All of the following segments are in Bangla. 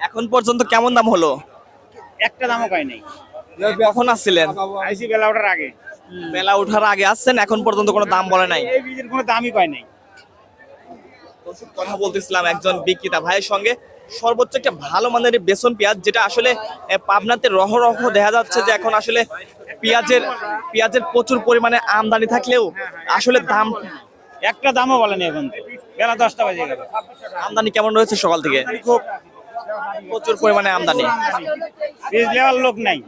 এখন পর্যন্ত কেমন দাম হলো? একটা দামও পাই নাই। কখন আসছিলেন? আইসি বেলা ওঠার আগে। বেলা ওঠার আগে আসছেন এখন পর্যন্ত কোনো দাম বলে নাই। কোনো দামই পাই নাই। কথা বলতেছিলাম একজন বিক্রেতা ভাইয়ের সঙ্গে। সর্বোচ্চ একটা ভালো মানের বেসন পেঁয়াজ যেটা আসলে পাবনাতে রহ রহ দেখা যাচ্ছে যে এখন আসলে পেঁয়াজের পেঁয়াজের প্রচুর পরিমাণে আমদানি থাকলেও আসলে দাম একটা দামও বলেনি এখন বেলা দশটা বাজে গেল। আমদানি কেমন রয়েছে সকাল থেকে? খুব প্রচুর পরিমাণে আমদানি। বীজ নেওয়ার লোক নাই।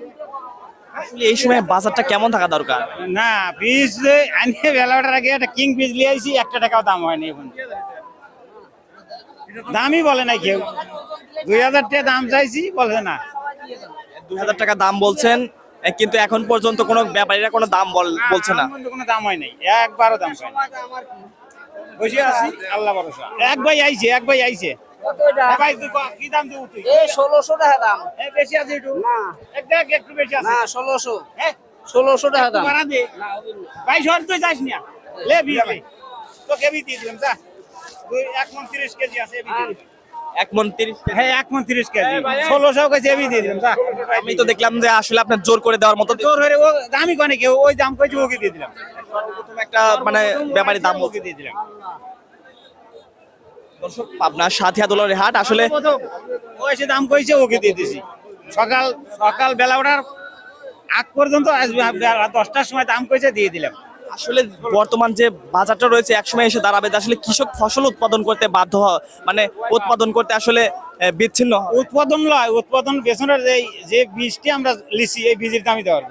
আসলে এই সময় বাজারটা কেমন থাকা দরকার? না বীজ আনিয়ে বেলা আগে একটা কিং বীজ নিয়ে আইছি একটা টাকাও দাম হয়নি এখন দামই বলে না কেউ। দুই হাজার টাকা দাম চাইছি বলে না। দুই হাজার টাকা দাম বলছেন কিন্তু এখন পর্যন্ত কোনো ব্যাপারীরা কোনো দাম বলছে না। কোনো দাম হয় নাই। একবারও দাম নাই। বসে আছি আল্লাহ ভরসা। এক ভাই আইছে এক ভাই আইছে। ভাই কি দাম দেবো তুই? ষোলোশো টাকা দাম। বেশি আছে একটু। দেখ একটু বেশি আছে। না ষোলোশো। হ্যাঁ? ষোলোশো টাকা দাম। বাড়া দে। ভাই শহর তুই যাস না। লে বি ভাই তো কেবি দিয়ে দিলাম যা। এক মন তিরিশ কেজি আছে এবি দিয়ে দিলাম। এক মন তিরিশ হ্যাঁ এক মন তিরিশ কেজি। ষোলোশো কেজি এবি দিয়ে দিলাম আমি তো দেখলাম যে আসলে আপনার জোর করে দেওয়ার মতো হয়ে ও দামি কনে কেউ ওই দাম ওকে দিয়ে দিলাম। প্রথম একটা মানে ব্যাপারী দাম ওকে দিয়ে দিলাম। দর্শক আপনার সাথিয়া দোলারের হাট আসলে ও এসে দাম কইছে ওকে দিয়ে দিছি। সকাল সকাল বেলা ওঠার আগ পর্যন্ত আসবে দশটার সময় দাম কইছে দিয়ে দিলাম। আসলে বর্তমান যে বাজারটা রয়েছে একসময় এসে দাঁড়াবে আসলে কৃষক ফসল উৎপাদন করতে বাধ্য হয় মানে উৎপাদন করতে আসলে বিচ্ছিন্ন উৎপাদন লয় উৎপাদন পেছনের যে যে বীজটি আমরা লিছি এই বীজের দামই দেওয়ার।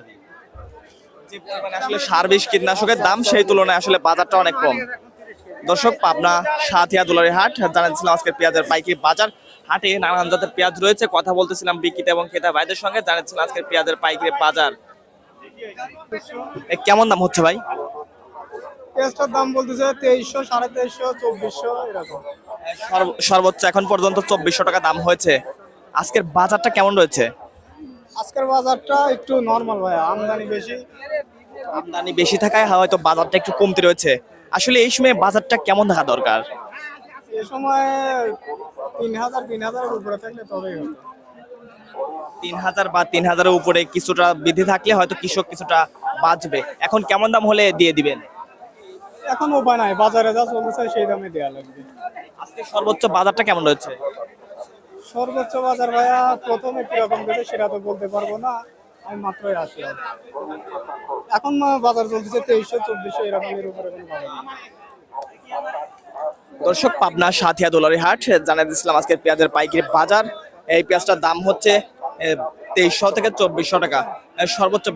আসলে সার বিষ কীটনাশকের দাম সেই তুলনায় আসলে বাজারটা অনেক কম। দর্শক পাবনা সাথিয়া দোলারের হাট জানাচ্ছিলাম আজকের পেঁয়াজের পাইকারি বাজার হাটে নানান জাতের পেঁয়াজ রয়েছে কথা বলতেছিলাম বিক্রেতা এবং ক্রেতা ভাইদের সঙ্গে জানাচ্ছিলাম আজকের পেঁয়াজের পাইকারি বাজার। কেমন দাম হচ্ছে ভাই? পেঁয়াজটার দাম বলতেছে তেইশশো সাড়ে তেইশশো চব্বিশশো এরকম। সর্ব- সর্বোচ্চ এখন পর্যন্ত চব্বিশশো টাকা দাম হয়েছে। আজকের বাজারটা কেমন রয়েছে? আজকের বাজারটা একটু নর্মাল ভাই আমদানি বেশি। আমদানি বেশি থাকায় হয়তো বাজারটা একটু কমতি রয়েছে। আসলে এই সময় বাজারটা কেমন থাকা দরকার? এ সময় তিন হাজার তিন হাজারের উপরে থাকলে তবেই হতো তিন হাজার বা তিন হাজারের উপরে কিছুটা বৃদ্ধি থাকলে হয়তো কৃষক কিছুটা বাঁচবে। এখন কেমন দাম হলে দিয়ে দিবেন? এখন উপায় নাই বাজারে যা চলতেছে সেই দামে দেওয়া লাগবে। আজকে সর্বোচ্চ বাজারটা কেমন রয়েছে? সর্বোচ্চ বাজার ভাইয়া প্রথমে কীরকম গেছে সেটা তো বলতে পারব না আমি মাত্রই আসি এখন বাজার চলতেছে তেইশশো চব্বিশশো এরকমের উপরে কোনো বাজার দর্শক পাবনা সাথিয়া দোলারি হাট জানাই দিচ্ছিলাম আজকের পেঁয়াজের পাইকারি বাজার। এই পেঁয়াজটার দাম হচ্ছে তেইশশো থেকে চব্বিশশো টাকা। সর্বোচ্চ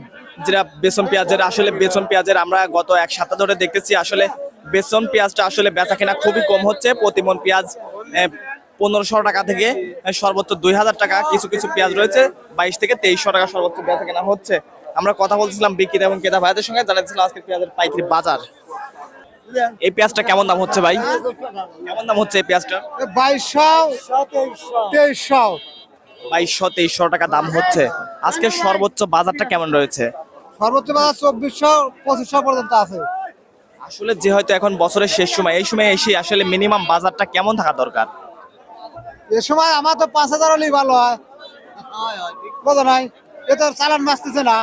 যেটা বেসন পেঁয়াজের, আসলে বেসন পেঁয়াজের আমরা গত এক সপ্তাহ ধরে দেখতেছি, আসলে বেসন পেঁয়াজটা আসলে বেচা কেনা খুবই কম হচ্ছে। প্রতিমন পেঁয়াজ পনেরোশো টাকা থেকে সর্বোচ্চ দুই হাজার টাকা, কিছু কিছু পেঁয়াজ রয়েছে, বাইশ থেকে তেইশশো টাকা সর্বোচ্চ বেচা কেনা হচ্ছে। আমরা কথা বলছিলাম বিক্রেতা এবং ক্রেতা ভাইদের সঙ্গে জানাচ্ছিলাম আজকে পেঁয়াজের পাইকারি বাজার। এই পেঁয়াজটা কেমন দাম হচ্ছে ভাই? কেমন দাম হচ্ছে এই পেঁয়াজটা? বাইশশো, তেইশশো। বাইশশো তেইশশো টাকা দাম হচ্ছে। আজকে সর্বোচ্চ বাজারটা কেমন রয়েছে? সর্বোচ্চ বাজার চব্বিশশো পঁচিশশো পর্যন্ত আছে। আসলে যে হয়তো এখন বছরের শেষ সময় এই সময় এসে আসলে মিনিমাম বাজারটা কেমন থাকা দরকার? এ সময় আমার তো পাঁচ হাজার হলেই ভালো হয়। বোঝো নাই এ তো চালান বাঁচতেছে না।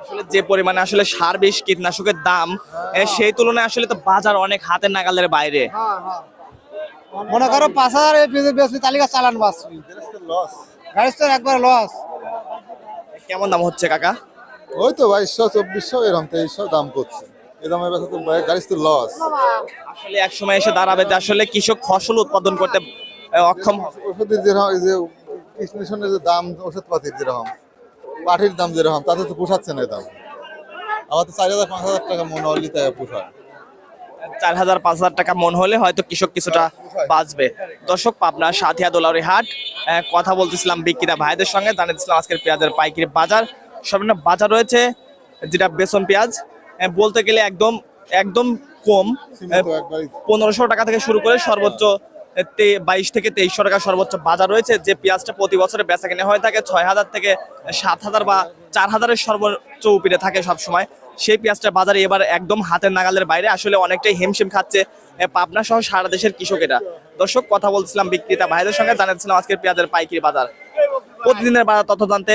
আসলে যে পরিমাণে আসলে সার বিষ কীটনাশকের দাম সেই তুলনায় আসলে তো বাজার অনেক হাতের নাগালের বাইরে। মনে করো পাঁচ হাজার বেশি তালিকা চালান বাঁচবি গাড়ি তো একবার লস কেমন দাম হচ্ছে কাকা? ওই তো বাইশশো চব্বিশশো এরকম তেইশশো দাম করছে। এ দামে তো গাড়ি তো লস আসলে এক সময় এসে দাঁড়াবে যে আসলে কৃষক ফসল উৎপাদন করতে অক্ষম হবে। ওষুধের যেরকম যে কৃষ্ণের যে দাম ওষুধপাতির যেরকম পাঠির দাম যেরকম তাতে তো পোষাচ্ছে না দাম। আবার তো চার হাজার পাঁচ হাজার টাকা মনে হলি তাই পোষায়। চার হাজার পাঁচ হাজার টাকা মন হলে হয়তো কৃষক কিছুটা বাঁচবে। দর্শক পাবনা সাথিয়া দোলারি হাট কথা বলতেছিলাম বিক্রেতা ভাইদের সঙ্গে জানিয়েছিলাম আজকের পেঁয়াজের পাইকারি বাজার। সর্বনিম্ন বাজার রয়েছে যেটা বেসন পেঁয়াজ। বলতে গেলে একদম একদম কম। পনেরোশো টাকা থেকে শুরু করে সর্বোচ্চ বাইশ থেকে তেইশশো টাকা সর্বোচ্চ বাজার রয়েছে। যে পেঁয়াজটা প্রতি বছরে বেচা কেনা হয়ে থাকে ছয় হাজার থেকে সাত হাজার বা চার হাজারের সর্বোচ্চ উপরে থাকে সব সময় সেই পেঁয়াজটা বাজারে এবার একদম হাতের নাগালের বাইরে। আসলে অনেকটাই হিমশিম খাচ্ছে পাবনা সহ সারা দেশের কৃষকেরা। দর্শক, কথা বলছিলাম বিক্রেতা ভাইদের সঙ্গে জানাচ্ছিলাম আজকের পেঁয়াজের পাইকারি বাজার। প্রতিদিনের বাজার তথ্য জানতে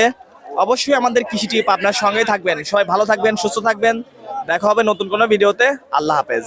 অবশ্যই আমাদের কৃষি টিপ আপনার সঙ্গেই থাকবেন। সবাই ভালো থাকবেন, সুস্থ থাকবেন। দেখা হবে নতুন কোনো ভিডিওতে। আল্লাহ হাফেজ।